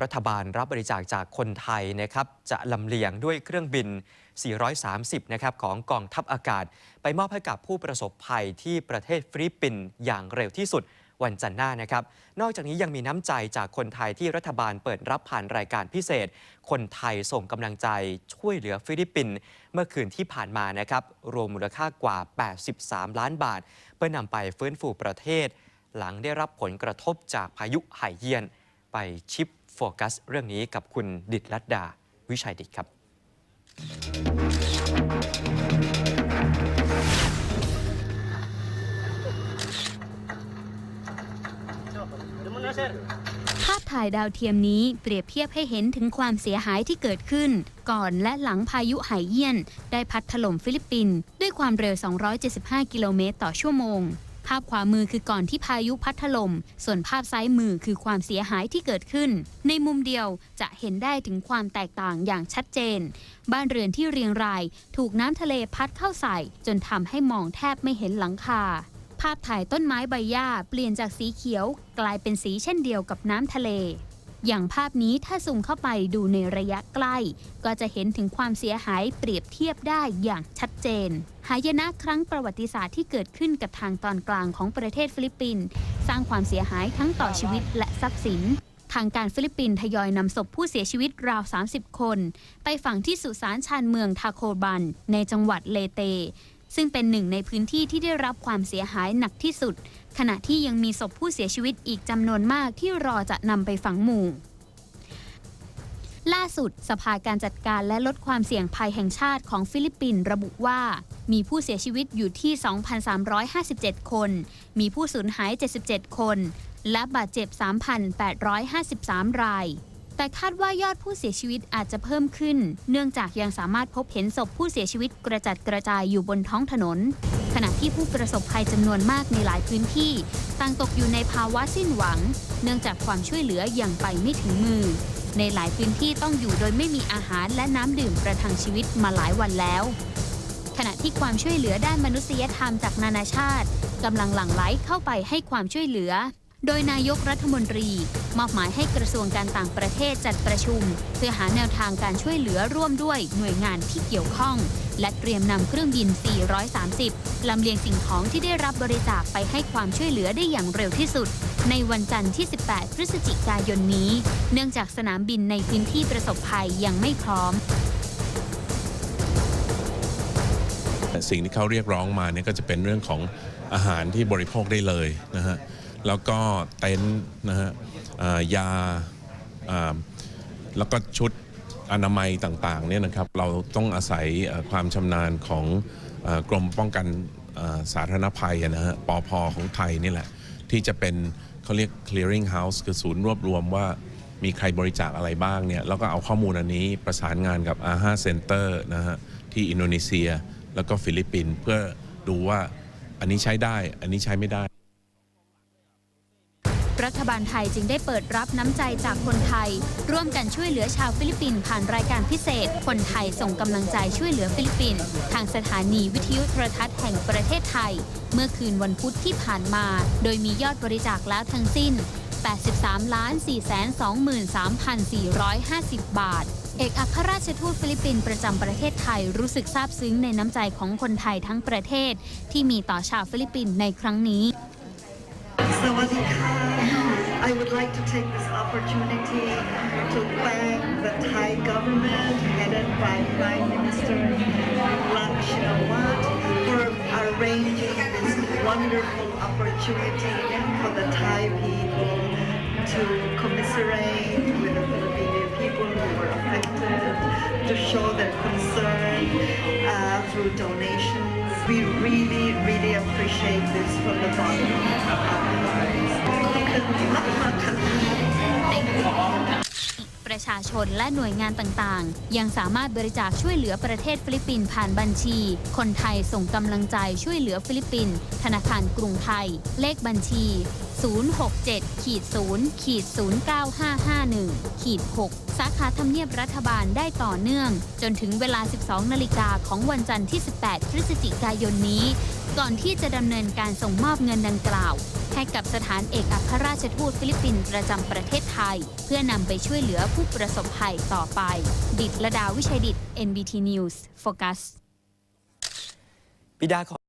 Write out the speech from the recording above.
รัฐบาลรับบริจาคจากคนไทยนะครับจะลำเลียงด้วยเครื่องบิน 430 นะครับของกองทัพอากาศ ไปมอบให้กับผู้ประสบภัยที่ประเทศฟิลิปปินส์อย่างเร็วที่สุดวันจันทร์หน้านะครับ นอกจากนี้ยังมีน้ำใจจากคนไทยที่รัฐบาลเปิดรับผ่านรายการพิเศษ คนไทยส่งกำลังใจช่วยเหลือฟิลิปปินส์เมื่อคืนที่ผ่านมานะครับรวมมูลค่ากว่า 83 ล้านบาท เพื่อนำไปฟื้นฟูประเทศ หลังได้รับผลกระทบจากพายุไหเยียนไปชิป โฟกัส เรื่องนี้กับคุณดิดลัดดา วิชัยดิตครับ ภาพถ่ายดาวเทียมนี้เปรียบเทียบให้เห็นถึงความเสียหายที่เกิดขึ้น ก่อนและหลังพายุไหเยี่ยน ได้พัดถล่มฟิลิปปินส์ด้วยความเร็ว 275 กิโลเมตรต่อชั่วโมงาพขวามือคือก่อนที่พายุพัดถล่ม ส่วนภาพซ้ายมือคือความเสียหายที่เกิดขึ้น ในมุมเดียวจะเห็นได้ถึงความแตกต่างอย่างชัดเจน บ้านเรือนที่เรียงราย ถูกน้ำทะเลพัดเข้าใส่ จนทำให้มองแทบไม่เห็นหลังคา ภาพถ่ายต้นไม้ใบหญ้าเปลี่ยนจากสีเขียว กลายเป็นสีเช่นเดียวกับน้ำทะเล อย่างภาพนี้ถ้าซูมเข้าไปดูในระยะใกล้ ก็จะเห็นถึงความเสียหายเปรียบเทียบได้อย่างชัดเจน หายนะครั้งประวัติศาสตร์ที่เกิดขึ้นกับทางตอนกลางของประเทศฟิลิปปินส์สร้างความเสียหายทั้งต่อชีวิตและทรัพย์สินทางการฟิลิปปินส์ทยอยนำศพผู้เสียชีวิตราว 30 คน ไปฝังที่สุสานชานเมืองทาโคบัน ในจังหวัดเลเต ซึ่งเป็นหนึ่งในพื้นที่ที่ได้รับความเสียหายหนักที่สุด ขณะที่ยังมีศพผู้เสียชีวิตอีกจำนวนมากที่รอจะนำไปฝังหมู่ล่าสุด สภาการจัดการและลดความเสี่ยงภัยแห่งชาติของฟิลิปปินส์ระบุว่า มีผู้เสียชีวิตอยู่ที่ 2,357 คน มีผู้สูญหาย 77 คน และบาดเจ็บ 3,853 ราย แต่คาดว่ายอดผู้เสียชีวิตอาจจะเพิ่มขึ้น เนื่องจากยังสามารถพบเห็นศพผู้เสียชีวิตกระจัดกระจายอยู่บนท้องถนน ขณะที่ผู้ประสบภัยจำนวนมากในหลายพื้นที่ต่างตกอยู่ในภาวะสิ้นหวัง เนื่องจากความช่วยเหลือยังไปไม่ถึงมือ ในหลายพื้นที่ต้องอยู่โดยไม่มีอาหารและน้ำดื่มประทังชีวิตมาหลายวันแล้วขณะที่ความช่วยเหลือด้านมนุษยธรรมจากนานาชาติกำลังหลั่งไหลเข้าไปให้ความช่วยเหลือ โดยนายกรัฐมนตรี มอบหมายให้กระทรวงการต่างประเทศจัดประชุม เพื่อหาแนวทางการช่วยเหลือร่วมด้วยหน่วยงานที่เกี่ยวข้อง และเตรียมนำเครื่องบิน 430 ลำเลียงสิ่งของที่ได้รับบริจาคไปให้ความช่วยเหลือได้อย่างเร็วที่สุด ในวันจันทร์ที่ 18 พฤศจิกายนนี้ เนื่องจากสนามบินในพื้นที่ประสบภัยยังไม่พร้อมสิ่งที่เขาเรียกร้องมาเนี่ยก็จะเป็นเรื่องของอาหารที่บริโภคได้เลยนะฮะ แล้วก็เต็นท์นะฮะยาแล้วก็ชุดอนามัยต่างๆเนี่ยนะครับเราต้องอาศัยความชำนาญของกรมป้องกันสาธารณภัยนะฮะปอพของไทยนี่แหละ ที่จะเป็นเขาเรียก clearing house คือศูนย์รวบรวมว่ามีใครบริจาคอะไรบ้างเนี่ยแล้วก็เอาข้อมูลอันนี้ประสานงานกับ AHA Center นะฮะที่อินโดนีเซีย แล้วก็ฟิลิปปินส์เพื่อดูว่าอันนี้ใช้ได้ อันนี้ใช้ไม่ได้ รัฐบาลไทยจึงได้เปิดรับน้ำใจจากคนไทย ร่วมกันช่วยเหลือชาวฟิลิปปินส์ผ่านรายการพิเศษ คนไทยส่งกำลังใจช่วยเหลือฟิลิปปินส์ทางสถานีวิทยุโทรทัศน์แห่งประเทศไทย เมื่อคืนวันพุธที่ผ่านมา โดยมียอดบริจาคแล้วทั้งสิ้น 83ล้าน423,450 บาทเอกอัครราชทูตฟิลิปปินส์ประจำประเทศไทยรู้สึกซาบซึ้งในน้ำใจของคนไทยทั้งประเทศ ที่มีต่อชาวฟิลิปปินส์ในครั้งนี้ I would like to take this opportunity to thank the Thai government headed by Prime Minister Lang Shinawat for arranging this wonderful opportunity for the Thai people to commiserate with the Filipino people who were affected, to show their concern uh, through donations. We really, really appreciate this from the bottom of our hearts. ประชาชนและหน่วยงานต่างๆ ยังสามารถบริจาคช่วยเหลือประเทศฟิลิปปินส์ผ่านบัญชี คนไทยส่งกำลังใจช่วยเหลือฟิลิปปินส์ธนาคารกรุงไทย เลขบัญชี 067ขีด0ขีด09551ขีด6สาขาทำเนียบรัฐบาลได้ต่อเนื่อง จนถึงเวลา 12 นาฬิกาของวันจันทร์ที่ 18 พฤศจิกายนนี้ ก่อนที่จะดำเนินการส่งมอบเงินดังกล่าว ให้กับสถานเอกอัครราชทูตฟิลิปปินส์ประจำประเทศไทย เพื่อนำไปช่วยเหลือผู้ประสบภัยต่อไป ดิตรดาวิชัยดิต NBT News focus บิดาขอ